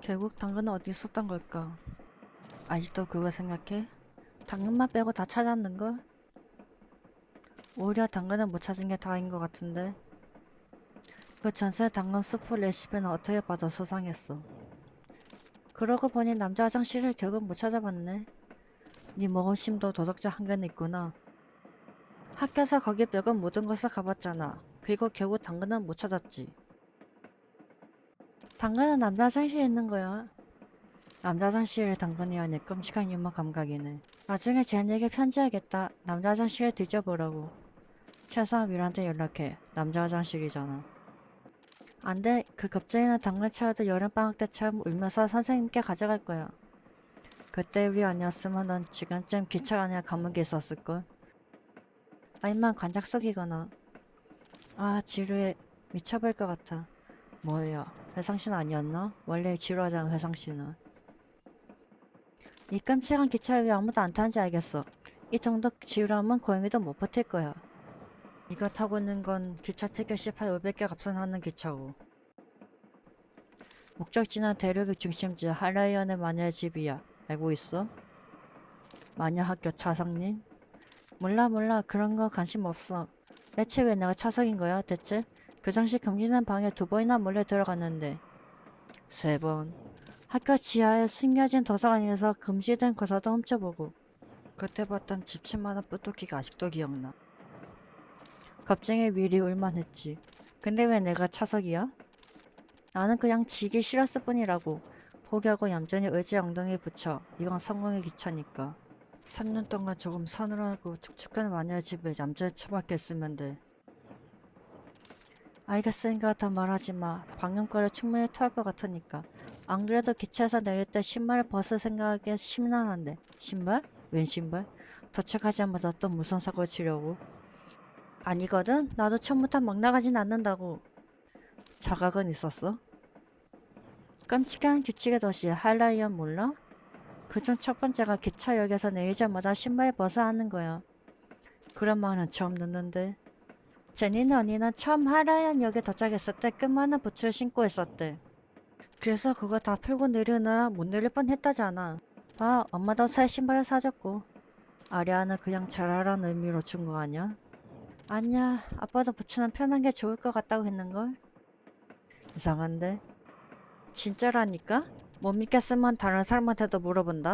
결국 당근은 어디 있었던 걸까? 아직도 그거 생각해? 당근만 빼고 다 찾았는걸? 오히려 당근을 못 찾은 게 다행인 것 같은데 그 전세 당근 수프 레시피는 어떻게 봐도 수상했어 그러고 보니 남자 화장실을 결국 못 찾아봤네 네 모험심도 도덕자 한계는 있구나 학교에서 거기 벽은 모든 곳을 가봤잖아 그리고 결국 당근은 못 찾았지 당근은 남자 화장실에 있는 거야. 남자 화장실에 당근이 아니 끔찍한 유머 감각이네. 나중에 쟤네에게 편지하겠다. 남자 화장실을 뒤져보라고. 최소한 미란한테 연락해. 남자 화장실이잖아. 안 돼. 그 겁쟁이는 당근 채워도 여름방학 때처럼 울면서 선생님께 가져갈 거야. 그때 우리 아니었으면 넌 지금쯤 기차 안에 감옥에 있었을걸. 아니면 관작 속이거나. 아 지루해. 미쳐버릴 것 같아. 뭐야 회상신 아니었나? 원래 지루하잖아 회상신은 이 끔찍한 기차에 왜 아무도 안 타는지 알겠어 이 정도 지루함은 고양이도 못 버틸 거야 네가 타고 있는 건 기차 티켓이 8, 500개 값선하는 기차고 목적지는 대륙의 중심지 하라이언의 마녀의 집이야 알고 있어? 마녀 학교 차상님? 몰라 몰라 그런 거 관심 없어 대체 왜 내가 차석인 거야 대체? 교장실 금지된 방에 두 번이나 몰래 들어갔는데 세 번. 학교 지하에 숨겨진 도서관에서 금지된 거사도 훔쳐보고 그때 봤던 집집마다 뿌듯기가 아직도 기억나. 겁쟁이 미리 울만했지 근데 왜 내가 차석이야? 나는 그냥 지기 싫었을 뿐이라고. 포기하고 얌전히 의지 엉덩이에 붙여. 이건 성공의 기차니까. 3년 동안 조금 서늘하고 축축한 마녀의 집에 얌전히 처박혔으면 돼 알겠으니까 더 말하지 마. 방금거리 충분히 토할 것 같으니까. 안 그래도 기차에서 내릴 때 신발을 벗을 생각에 심란한데. 신발? 웬 신발? 도착하자마자 또 무슨 사고를 치려고? 아니거든? 나도 처음부터 막 나가진 않는다고. 자각은 있었어? 끔찍한 규칙의 도시 할라이언 몰라? 그중 첫 번째가 기차역에서 내리자마자 신발 벗어야 하는 거야. 그런 말은 처음 듣는데. 제니는 언니는 처음 하라이안 역에 도착했을 때 끝많은 부츠를 신고 있었대. 그래서 그거 다 풀고 내리느라 못 내릴 뻔 했다잖아. 아, 엄마도 새 신발을 사줬고. 아리아는 그냥 잘하라는 의미로 준 거 아니야? 아니야, 아빠도 부츠는 편한 게 좋을 것 같다고 했는걸? 이상한데? 진짜라니까? 못 믿겠으면 다른 사람한테도 물어본다?